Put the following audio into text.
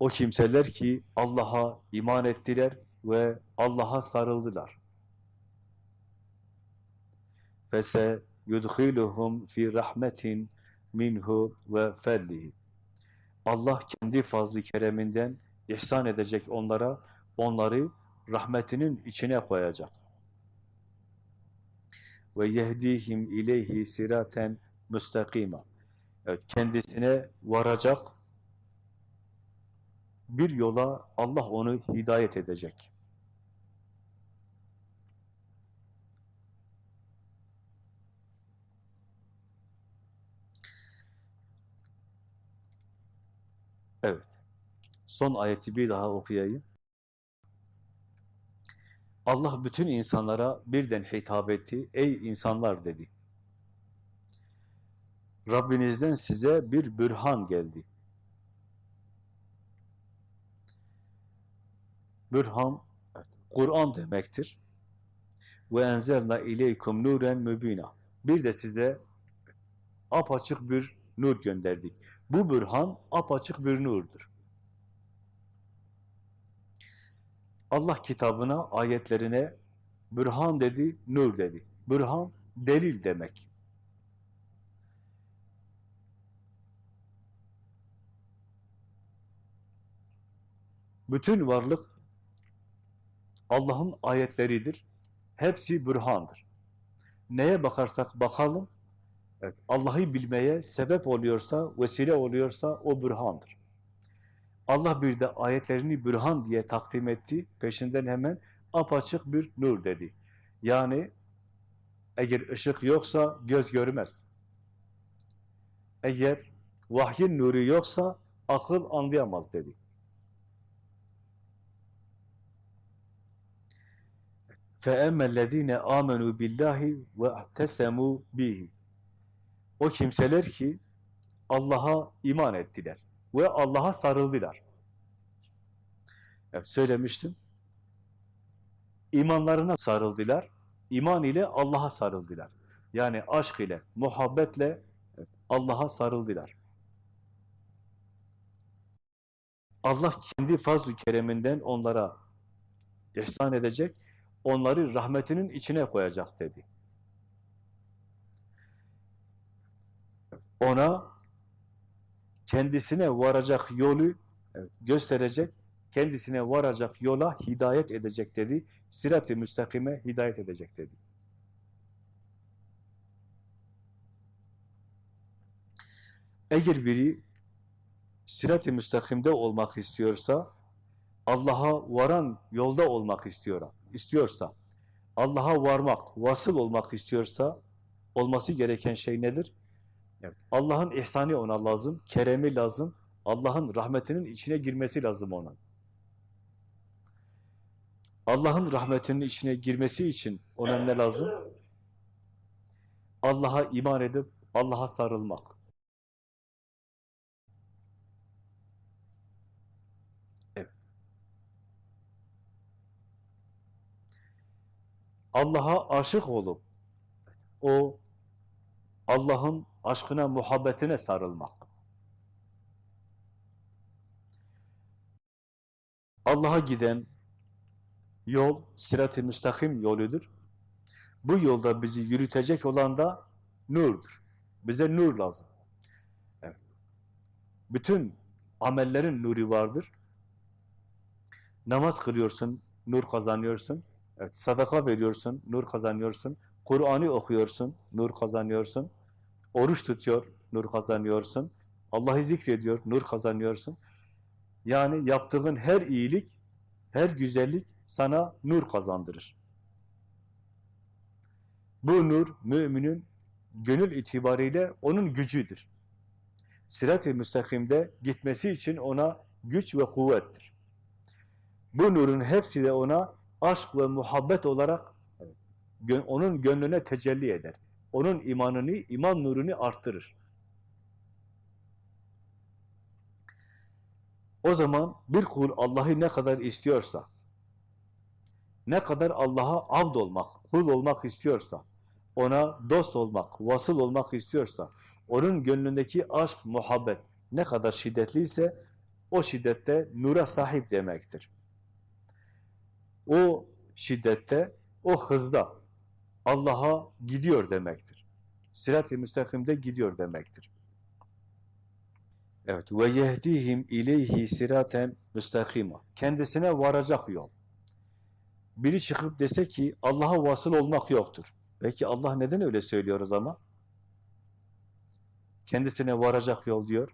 O kimseler ki Allah'a iman ettiler ve Allah'a sarıldılar. Fese yudkhiluhum fi rahmetin minhu ve fellihi. Allah kendi fazlı kereminden ihsan edecek onlara, onları rahmetinin içine koyacak. Ve yehdihim ileyhi siraten müstakima. Evet, kendisine varacak bir yola Allah onu hidayet edecek. Evet. Son ayeti bir daha okuyayım. Allah bütün insanlara birden hitap etti. Ey insanlar dedi. Rabbinizden size bir bürhan geldi. Bürhan, Kur'an demektir. Ve enzelna ileykum nuren mübina. Bir de size apaçık bir nur gönderdik. Bu bürhan apaçık bir nurdur. Allah kitabına, ayetlerine bürhan dedi, nur dedi. Bürhan, delil demek. Bütün varlık Allah'ın ayetleridir. Hepsi bürhandır. Neye bakarsak bakalım, evet, Allah'ı bilmeye sebep oluyorsa, vesile oluyorsa o bürhandır. Allah bir de ayetlerini bürhan diye takdim etti. Peşinden hemen apaçık bir nur dedi. Yani eğer ışık yoksa göz görmez. Eğer vahyin nuru yoksa akıl anlayamaz dedi. فَاَمَّا الَّذ۪ينَ آمَنُوا بِاللّٰهِ وَاَعْتَسَمُوا بِهِ O kimseler ki Allah'a iman ettiler ve Allah'a sarıldılar. Evet, söylemiştim. İmanlarına sarıldılar. İman ile Allah'a sarıldılar. Yani aşk ile, muhabbetle evet, Allah'a sarıldılar. Allah kendi fazl-ı kereminden onlara ihsan edecek, onları rahmetinin içine koyacak dedi. Ona kendisine varacak yolu gösterecek, kendisine varacak yola hidayet edecek dedi. Sirat-ı müstakime hidayet edecek dedi. Eğer biri sirat-ı müstakimde olmak istiyorsa, Allah'a varan yolda olmak istiyor, istiyorsa, Allah'a varmak, vasıl olmak istiyorsa, olması gereken şey nedir? Evet, Allah'ın ihsanı ona lazım, keremi lazım, Allah'ın rahmetinin içine girmesi lazım ona. Allah'ın rahmetinin içine girmesi için ona ne lazım? Allah'a iman edip Allah'a sarılmak. Allah'a aşık olup o Allah'ın aşkına, muhabbetine sarılmak. Allah'a giden yol sirat-ı müstakim yoludur. Bu yolda bizi yürütecek olan da nurdur. Bize nur lazım. Bütün amellerin nuru vardır. Namaz kılıyorsun, nur kazanıyorsun. Evet, sadaka veriyorsun, nur kazanıyorsun. Kur'an'ı okuyorsun, nur kazanıyorsun. Oruç tutuyor, nur kazanıyorsun. Allah'ı zikrediyor, nur kazanıyorsun. Yani yaptığın her iyilik, her güzellik sana nur kazandırır. Bu nur müminin gönül itibariyle onun gücüdür. Sirat-ı müstakimde gitmesi için ona güç ve kuvvettir. Bu nurun hepsi de ona aşk ve muhabbet olarak onun gönlüne tecelli eder. Onun imanını, iman nurunu arttırır. O zaman bir kul Allah'ı ne kadar istiyorsa, ne kadar Allah'a abd olmak, kul olmak istiyorsa, ona dost olmak, vasıl olmak istiyorsa, onun gönlündeki aşk, muhabbet ne kadar şiddetliyse o şiddette nura sahip demektir. O şiddette, o hızda Allah'a gidiyor demektir. Sirat-i müstakimde gidiyor demektir. Evet. Ve yehdihim ileyhi siraten müstakima. Kendisine varacak yol. Biri çıkıp dese ki Allah'a vasıl olmak yoktur. Peki Allah neden öyle söylüyor o zaman? Kendisine varacak yol diyor.